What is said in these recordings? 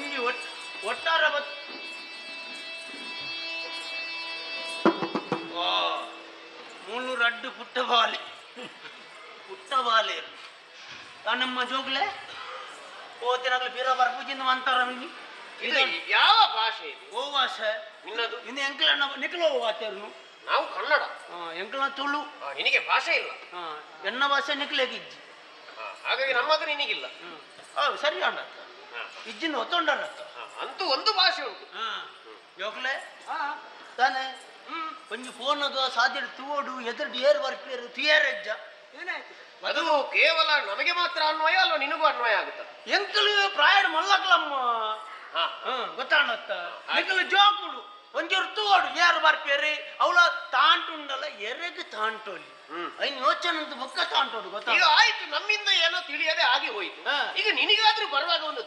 ಒಟ್ಟಾರೆ ಬತ್ ಮುನ್ನೂರು ಅಡ್ಡು ಪುಟ್ಟ ಬಾಲೆ. ಪುಟ್ಟ ಬಾಲೆ. ನಮ್ಮ ಜೋಗ್ಲೆ? ಓತಿನಾಗ್ಲಿ ಬೀರ ಬರ್ಪೂಜಿಂದ ಅಂತಾರ ಇದು ಯಾವ ಭಾಷೆ ಇದು? ಓ ಭಾಷೆ. ನಿನ್ನದು? ಇನ್ನು ಎಂಕಲ ನಿಖಲ ವಾತೇರ್ನು ನಾವು ಕನ್ನಡ. ಎಂಕಲ ತುಳು. ನಿನಗೆ ಭಾಷೆ ಇಲ್ಲ. ಎನ್ನ ಭಾಷೆ ನಿಖಲೇಗಿಜ್ಜಿ ಹಾಗಾಗಿ ನಮ್ಮದು ನಿನಗಿಲ್ಲ. ಹೌದು ಸರಿ ಅಂಡ ಆ, ಹೊತ್ತೊಂಡರ ಅಂತೂ ಒಂದು ಭಾಷೆ ಉಂಟು. ಜೋಕ್ಲೆ ತಾನೆ? ಒಂಜಿ ಅದು ಸಾಧ್ಯ ತೂಡು ಎದುರು ಏರ್ ಬರ್ಪೇರು ತುಯರ್ ಎಜ್ಜ. ಏನಾಯ್ತು ಅದು ಕೇವಲ ನಮಗೆ ಮಾತ್ರ ಅನ್ವಯ ಅಲ್ಲ ನಿನಗೂ ಅನ್ವಯ ಆಗುತ್ತೆ? ಎಂತಲೂ ಪ್ರಾಯಡ್ ಮಲ್ಲಕ್ಲಮ್ಮ. ಹಾ. ಗೊತ್ತಾಣತ್ತ ಎಂಕಲು ಜೋಕುಡು ಒಂಜೂರು ತೂಡು ಏರ್ ಬರ್ಪೇರಿ ಅವಳ ತಾಂಟುಂಡಲ್ಲ ಎರಗು ತಾಂಟೋಲಿ. ಹ್ಮ್. ಐನ್ ಯೋಚನೆ ಅಂತ ಬೊಕ್ಕ ತಾಂಟೋಡು ಗೊತ್ತಾ ಈಗ ಆಯ್ತು ನಮ್ಮಿಂದ ಏನೋ ತಿಳಿಯದೆ ಆಗಿ ಹೋಯ್ತು. ಹಾ. ಈಗ ನಿನಗಾದ್ರೂ ಬರುವಾಗ ಒಂದು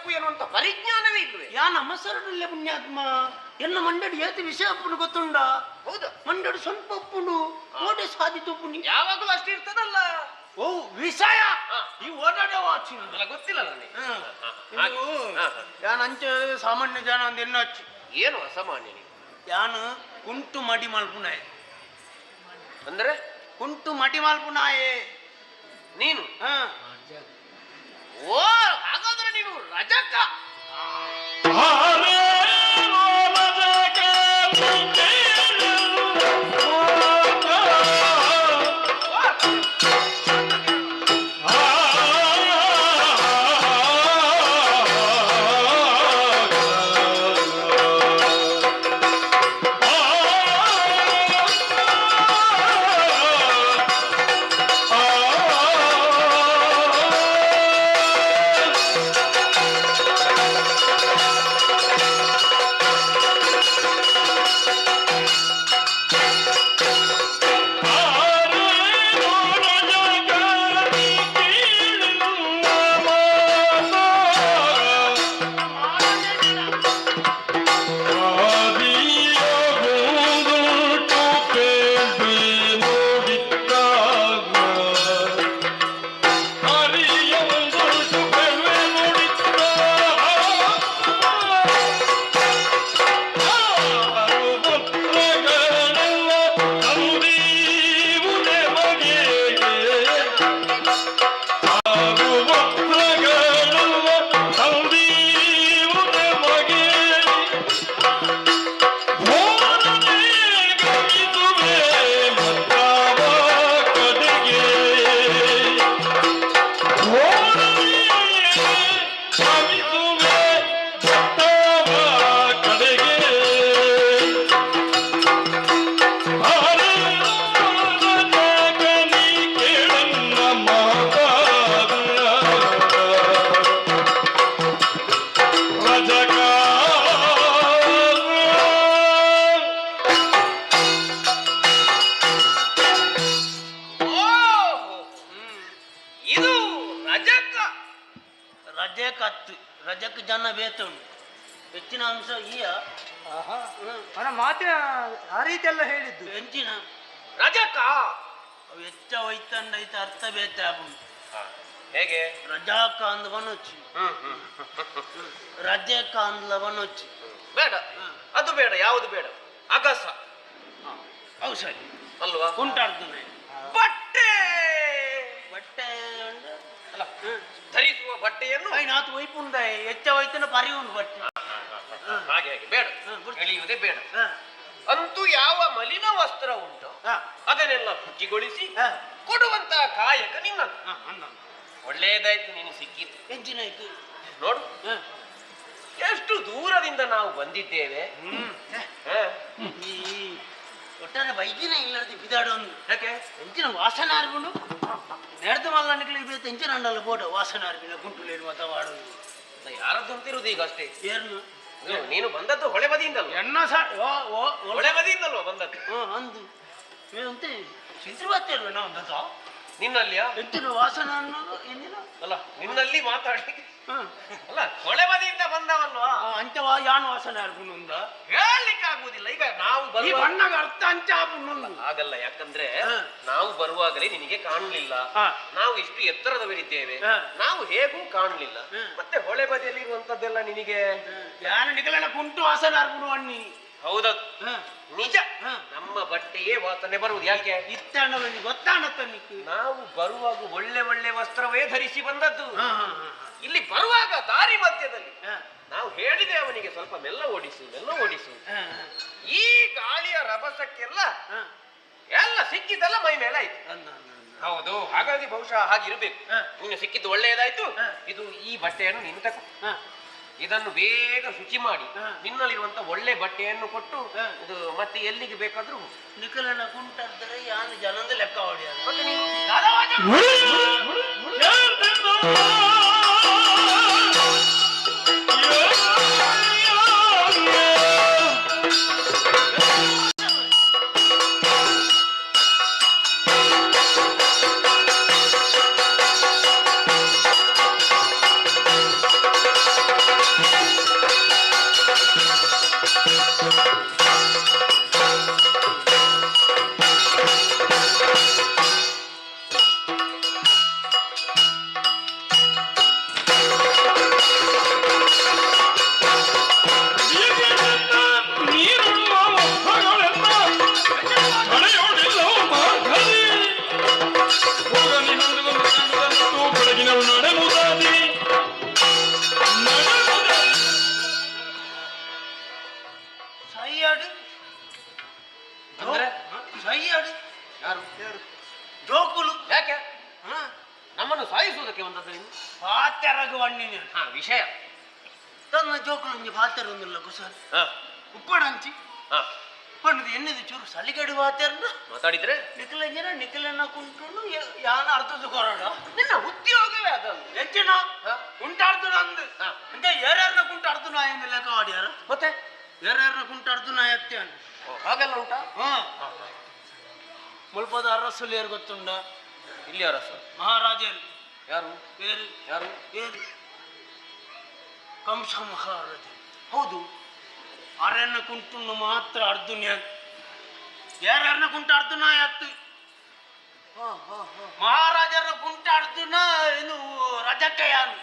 ಬರಬೇಕು ಎನ್ನುವಂತ ಪರಿಜ್ಞಾನವೇ ಇಲ್ವೇ? ಯಾ ನಮಸ್ಸರಡುಲ್ಲೆ ಪುಣ್ಯಾತ್ಮ? ಎನ್ನ ಮಂಡಡಿ ಏತಿ ವಿಷಯ ಅಪ್ಪನು ಗೊತ್ತುಂಡ? ಹೌದು. ಮಂಡಡಿ ಸ್ವಲ್ಪ ಅಪ್ಪುಂಡು ಓಡೆ ಸಾಧಿತು ಪುಣ್ಯ ಯಾವಾಗಲೂ ಅಷ್ಟು ಇರ್ತದಲ್ಲ? ಓ ವಿಷಯ. ಈ ಓಡಾಡೋ ಅಲ್ಲ ಗೊತ್ತಿಲ್ಲ ನನಗೆ. ಯಾನ್ ಅಂಚೆ ಸಾಮಾನ್ಯ ಜನ ಒಂದು ಎನ್ನ ಹಚ್ಚಿ ಏನು ಅಸಾಮಾನ್ಯ ಯಾನು ಯಾನ್ ಕುಂಟು ಮಡಿ ಮಲ್ಪುನಾಯ್ ಅಂದ್ರೆ? ಕುಂಟು ಮಡಿ ಮಲ್ಪುನಾಯೇ ನೀನು? ಹಾ ಓ ಹಾಗಾದ್ರೆ ನೀನು ರಜಕ ಓಹೋ ರಜಕ ರಜಕ ಹತ್ತು ರಜಕ ಜನ ಬೇತುಂಡು ಹೆಚ್ಚಿನ ಅಂಶ ಈಯ ಅವನ ಮಾತಿನ ಆ ರೀತಿ ಎಲ್ಲ ಹೇಳಿದ್ದು? ಹೆಂಚಿನ ರಜಕ ಅವು ಹೆಚ್ಚ ಒಯ್ತಂಡ ಐತ ಅರ್ಥ ಬೇತೆ ಆಪುಂಡು ಹೇಗೆ? ರಜಾಕ ಅಂದ್ ಬನೊಚ್ಚಿ ರಜಕ ಅಂದ್ಲ ಬನೊಚ್ಚಿ ಬೇಡ. ಅದು ಬೇಡ ಯಾವುದು ಬೇಡ. ಅಗಸ. ಹೌದು ಸರಿ. ಅಲ್ವಾ? ಕುಂಟಾಡ್ತಾನೆ ಬಟ್ಟೆ ಬಟ್ಟೆ! ಧರಿಸುವ ಬಟ್ಟೆಯನ್ನು ಐನಾತು ಒಯ್ಪುಂಡ ಹೆಚ್ಚ ಒಯ್ತನ ಪರಿ ಉಂಡು ಬಟ್ ಹಾಗೆ ಹಾಗೆ ಬೇಡ. ಎಳೆಯುವುದೇ ಬೇಡ. ಅಂತೂ ಯಾವ ಮಲಿನ ವಸ್ತ್ರ ಉಂಟು ಅದನ್ನೆಲ್ಲ ಶುಚಿಗೊಳಿಸಿ ಕೊಡುವಂತ ಕೊಡುವಂತಹ ಕಾಯಕ ನಿನ್ನ ಒಳ್ಳೇದಾಯ್ತು ಒಳ್ಳೆಯದಾಯ್ತು ನೀನು ಸಿಕ್ಕಿತು ಎಂಜಿನಾಯ್ತು ನೋಡು. ಎಷ್ಟು ದೂರದಿಂದ ನಾವು ಬಂದಿದ್ದೇವೆ. ಒಟ್ಟಾರೆ ವೈದ್ಯನ ಇಲ್ಲದ ಬಿದಾಡೋನು ಯಾಕೆ? ಹೆಂಚಿನ ವಾಸನ ಅರ್ಬಿಡು ನಡೆದ ಮಲ್ಲ ಬೇತ ಹೆಂಚಿನ ಅಂಡಲ್ಲ ಬೋಟ ವಾಸನ ಅರ್ಬಿನ ಗುಂಟುಲೇನು ಮತ ಅದು ಯಾರದ್ದು ಅಂತಿರುವುದು ಈಗ ಅಷ್ಟೇ? ಏನು? ನೀನು- ಬಂದದ್ದು ಹೊಳೆ ಬದಿಯಿಂದಲ್ವ? ಎಣ್ಣ ಸಾ ಹೊಳೆ ಬದಿಯಿಂದಲ್ವ ಬಂದದ್ದು? ಹ್ಞೂ ಅಂದು. ಅಂತೆ ಚಿತ್ರಬಾತಿಯಲ್ವ ನಾವು ಬಂದ ನಿನ್ನಲ್ಲಿಯ? ಹೆಂಚಿನ ವಾಸನ ಅನ್ನೋದು ಎಂದಿನ? ಅಲ್ಲ ನಿನ್ನಲ್ಲಿ ಮಾತಾಡಿ ಅಲ್ಲ ಕೊಳೆ ಬದಿಯಿಂದ ಬಂದವಲ್ವಾ? ಅಂಚವ ಯಾನ್ ವಾಸನೆ ಅರ್ಪುನೊಂದ ಹೇಳಲಿಕ್ಕೆ ಆಗುವುದಿಲ್ಲ ಈಗ ನಾವು ಈ ಬರುವ ಬಣ್ಣಗ ಅರ್ಥ ಅಂಚ ಆಪುನುಂದು ಆಗಲ್ಲ ಯಾಕಂದ್ರೆ ನಾವು ಬರುವಾಗಲೇ ನಿನಗೆ ಕಾಣಲಿಲ್ಲ. ಹ. ನಾವು ಇಷ್ಟು ಎತ್ತರದವರಿದ್ದೇವೆ. ಹ. ನಾವು ಹೇಗೂ ಕಾಣಲಿಲ್ಲ. ಮತ್ತೆ ಹೊಳೆ ಬದಿಯಲ್ಲಿ ಇರುವಂತದ್ದೆಲ್ಲ ನಿನಗೆ ಯಾನ್ ನಿಗಲೆಲ್ಲ ಕುಂಟು ವಾಸನೆ ಆರ್ಪುನು ಅನ್ನಿ. ಹೌದದು ಹ. ನಿಜ. ಹ. ನಮ್ಮ ಬಟ್ಟೆಯೇ ವಾಸನೆ ಬರುವುದು. ಯಾಕೆ? ಇತ್ತಣ್ಣವನಿಗೆ ಗೊತ್ತಾಣತ್ತ ನಿಕ್ಕು ನಾವು ಬರುವಾಗ ಒಳ್ಳೆ ಒಳ್ಳೆ ವಸ್ತ್ರವೇ ಧರಿಸಿ ಬಂದದ್ದು. ಇಲ್ಲಿ ಬರುವಾಗ ದಾರಿ ಮಧ್ಯದಲ್ಲಿ ಹ. ನಾವು ಹೇಳಿದೆ ಅವನಿಗೆ ಸ್ವಲ್ಪ ಮೆಲ್ಲ ಓಡಿಸು ಮೆಲ್ಲ ಓಡಿಸು ಹ, ಈ ಗಾಳಿಯ ರಭಸಕ್ಕೆಲ್ಲ ಹ. ಎಲ್ಲ ಸಿಕ್ಕಿದ್ದೆಲ್ಲ ಮೈ ಮೇಲೆ ಆಯ್ತು. ಹೌದು ಹಾಗಾಗಿ ಬಹುಶಃ ಹಾಗಿರ್ಬೇಕು ಇರಬೇಕು ನೀನು ಸಿಕ್ಕಿದ್ದು ಒಳ್ಳೆಯದಾಯ್ತು ಹ. ಇದು ಈ ಬಟ್ಟೆಯನ್ನು ನೀನು ತಗೋ ಇದನ್ನು ಬೇಗ ಶುಚಿ ಮಾಡಿ ಹ. ನಿನ್ನಲ್ಲಿರುವಂತ ಒಳ್ಳೆ ಬಟ್ಟೆಯನ್ನು ಕೊಟ್ಟು ಹ. ಇದು ಮತ್ತೆ ಎಲ್ಲಿಗೆ ಬೇಕಾದ್ರೂ. ನಿಖಲನ ಕುಂಟದ್ದರೆ ಯಾನು ಜನಂದ ಲೆಕ್ಕ ಹೊಡೆಯಲ್ಲ ಸೈಯಡ್ ಯಾರು? ಜೋಕುಲು ಯಾಕೆ? ಹಾ. ನಮ್ಮನ್ನು ಸಾಯಿಸುವುದಕ್ಕೆ ಬಂದದ್ದು ನೀನು ಪಾತೆರಗು ಹಣ್ಣಿನ. ಹಾ ವಿಷಯ. ತನ್ನ ಜೋಕುಲು ಒಂಜಿ ಪಾತೆರೊಂದುಲ್ಲ ಕುಸಲ್ ಹಾ. ಉಪ್ಪಡಂಚಿ ಹಾ. ಪಂಡದು ಎನ್ನಿದು ಚೂರು ಸಲಿಗಡಿ ಪಾತೆರ್ನ ಮಾತಾಡಿದ್ರೆ? ನಿಖಲಂಜನ ನಿಖಲನ ಕುಂಟುಂಡು ಯಾನ ಅರ್ಥದ ಕೊರಡ. ನಿನ್ನ ಉದ್ಯೋಗವೇ ಅದನ್ನು ಹೆಚ್ಚಿನ ಹ? ಅಂದು. ಅಂತ ಯಾರ್ಯಾರನ್ನ ಕುಂಟಾಡ್ತುನ ಎಂದು ಲೆಕ್ಕ ಆಡ್ಯಾರ ಮತ್ತೆ? ಯಾರ್ಯಾರನ್ನ ಕುಂಟಾಡ್ತುನ ಎತ್ತೆ ಹಾಗೆಲ್ಲ ಉಂಟಾ? ಹಾ. ಮುಲ್ಪದ ಅರಸಲ್ಲಿ ಯಾರು ಗೊತ್ತುಂಡ? ಇಲ್ಲಿ ಅರಸ ಮಹಾರಾಜರು. ಯಾರು? ಬೇರೆ. ಯಾರು? ಬೇರೆ. ಕಂಸ ಮಹಾರಾಜ ಹೌದು. ಅರಣ್ಯ ಕುಂಟುಂಡು ಮಾತ್ರ ಅರ್ಧುನ್ಯ ಯಾರ್ಯಾರನ್ನ ಕುಂಟ ಅರ್ಜುನ ಯಾತ್ತು? ಮಹಾರಾಜರ ಕುಂಟ ಅರ್ಜುನ ಏನು ರಜಕ್ಕ ಯಾರು?